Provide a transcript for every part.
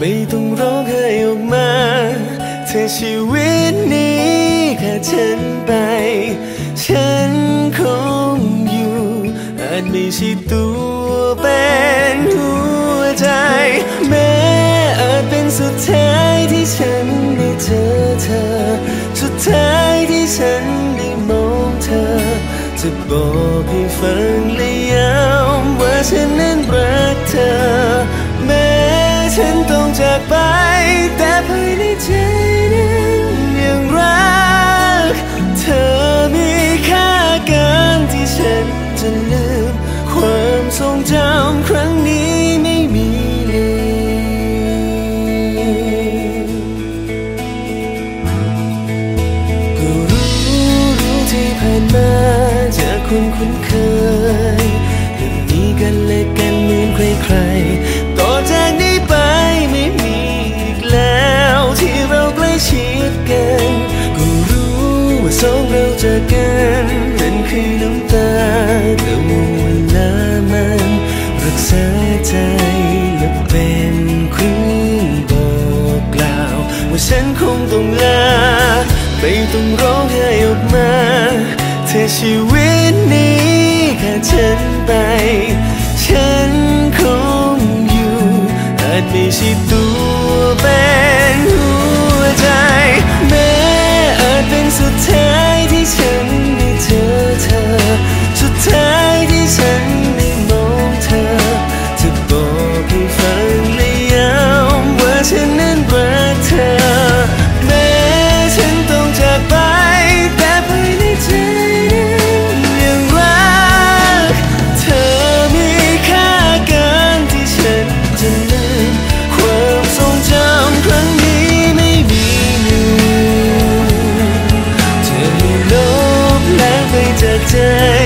ไม่ต้องร้องไห้ออกมา เธอชีวิตนี้ขาดฉันไป ฉันคงอยู่ อาจไม่ใช่ตัวเป็นหัวใจ แม้อาจเป็นสุดท้ายที่ฉันได้เจอเธอ สุดท้ายที่ฉันได้มองเธอ จะบอกให้ฟังและย้ำว่าฉันนั้นรักเธอ ต้องจากไป แต่ภายในใจ ใจและเป็นครื่งบอกกล่าว ว่าฉันคงต้องลาไม่ต้องร้องไห้ออกมา เธอชีวิตนี้ขาดฉันไป ฉันคงอยู่อาจไม่ใช่ตัวแป็น ล้าง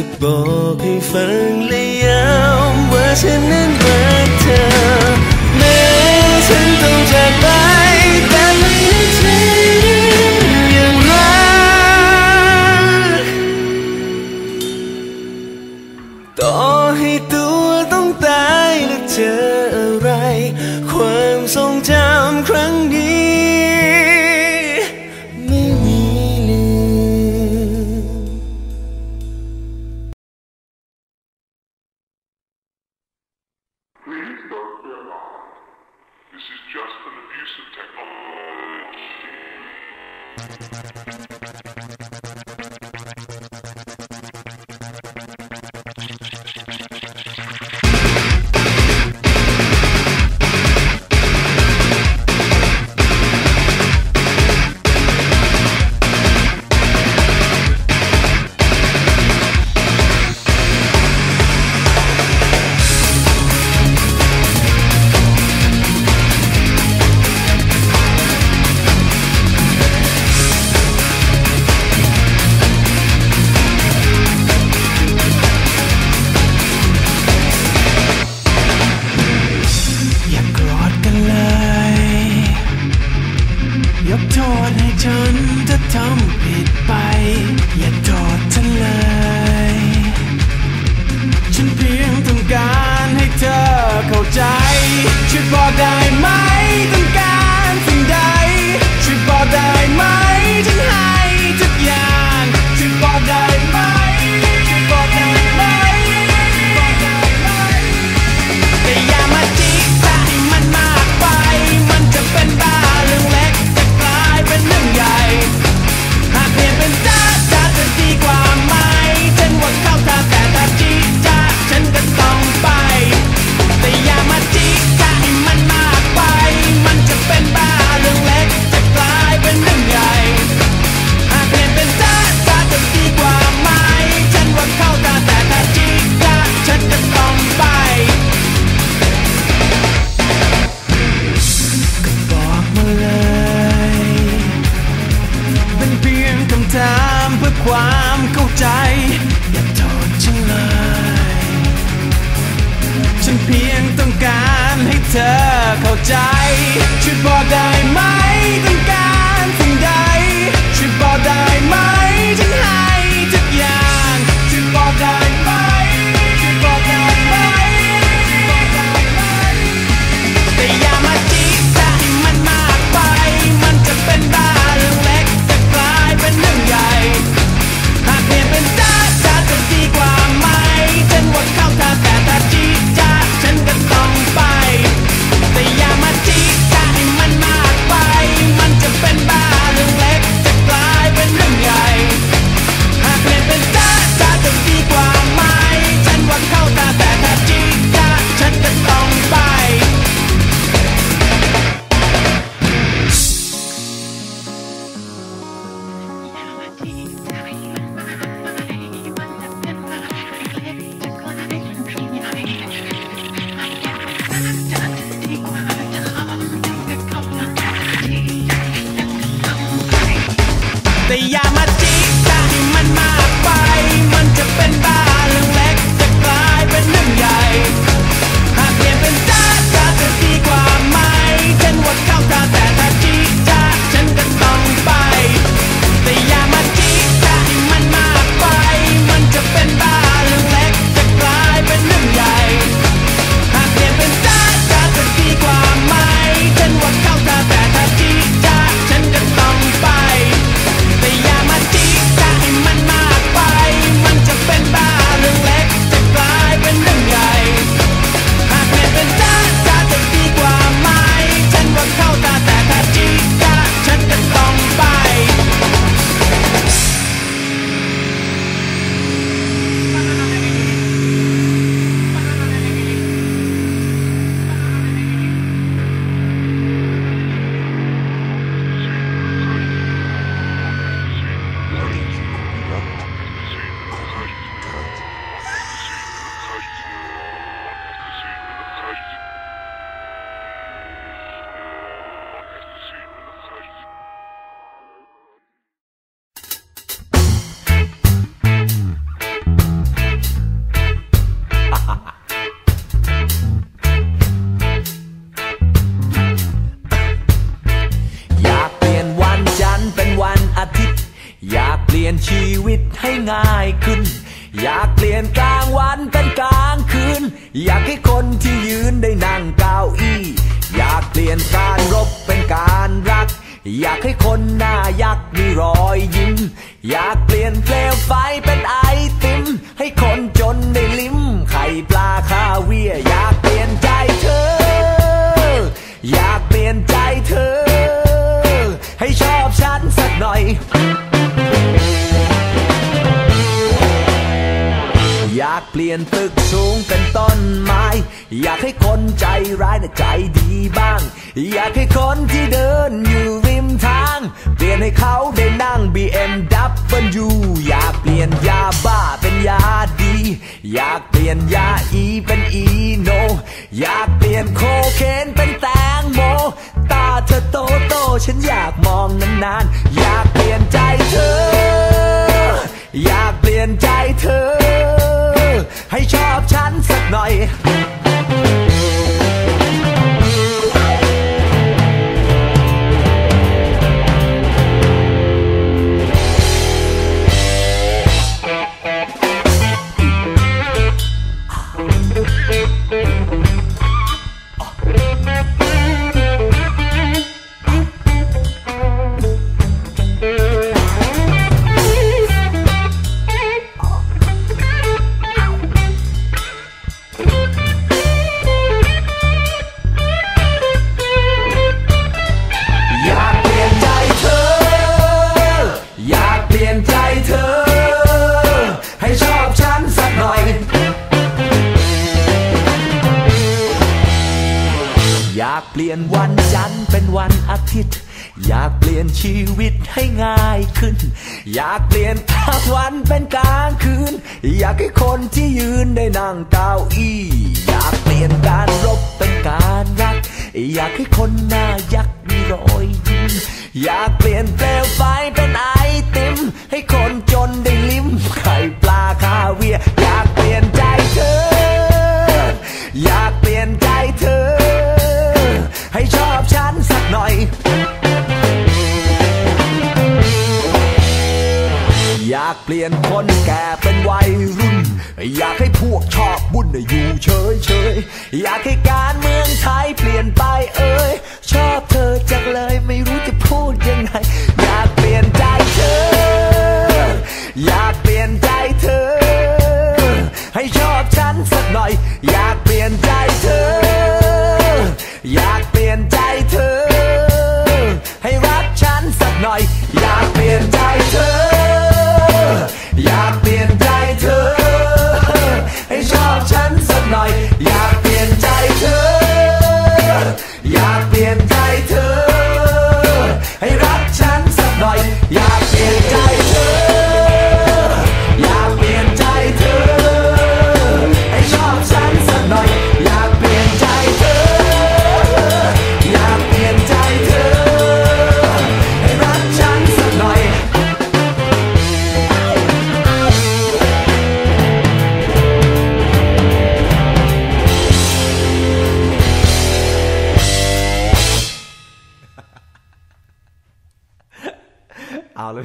จะบอกให้ฟังและย้ำว่าฉันนั้นรักเธอแม้ฉันต้องจากไป ง่ายขึ้น อยากเปลี่ยนกลางวันเป็นกลางคืน อยากให้คนที่ยืนได้นั่งเก้าอี้ อยากเปลี่ยนการรบเป็นการรัก อยากให้คนหน้ายักมีรอยยิ้ม อยากเปลี่ยนเปลวไฟเป็น น่ใจดีบ้าง อยากให้คนที่เดินอยู่ริมทาง เปลี่ยนให้เขาได้นั่ง BMW อยากเปลี่ยนยาบ้าเป็นยาดี อยากเปลี่ยนยาอีเป็นอีโน อยากเปลี่ยนโคเคนเป็นแตงโม ตาเธอโตโตฉันอยากมองนานๆ อยากเปลี่ยนใจเธออยาก ลี่ยนวันจันทร์เป็นวันอาทิตย์ อยากเปลี่ยนชีวิตให้ง่ายขึ้น อยากเปลี่ยนกลางวันเป็นกลางคืน อยากให้คนที่ยืนได้นั่งเก้าอี้ อยากเปลี่ยนการรบเป็นการรัก อยากให้คนหน้ายักมีรอยยิ้มอยากเปลี่ยนเปลวไฟเป็นอา ยนคนแก่เป็นวัยรุ่น อยากให้พวกชอบบุญอยู่เฉยเฉยอยากให้การเมืองไทยเปลี่ยนไปเอ้ยชอบเธอจังเลยไม่รู้จะพูดยังไง อยากเปลี่ยนใจเธอ อยากเปลี่ยนใจเธอ ให้ชอบฉันสักหน่อย อยากเปลี่ยนใจเธอ อยากเปลี่ยนใจเธอ ให้รักฉันสักหน่อย อยากเปลี่ยนใจเธอ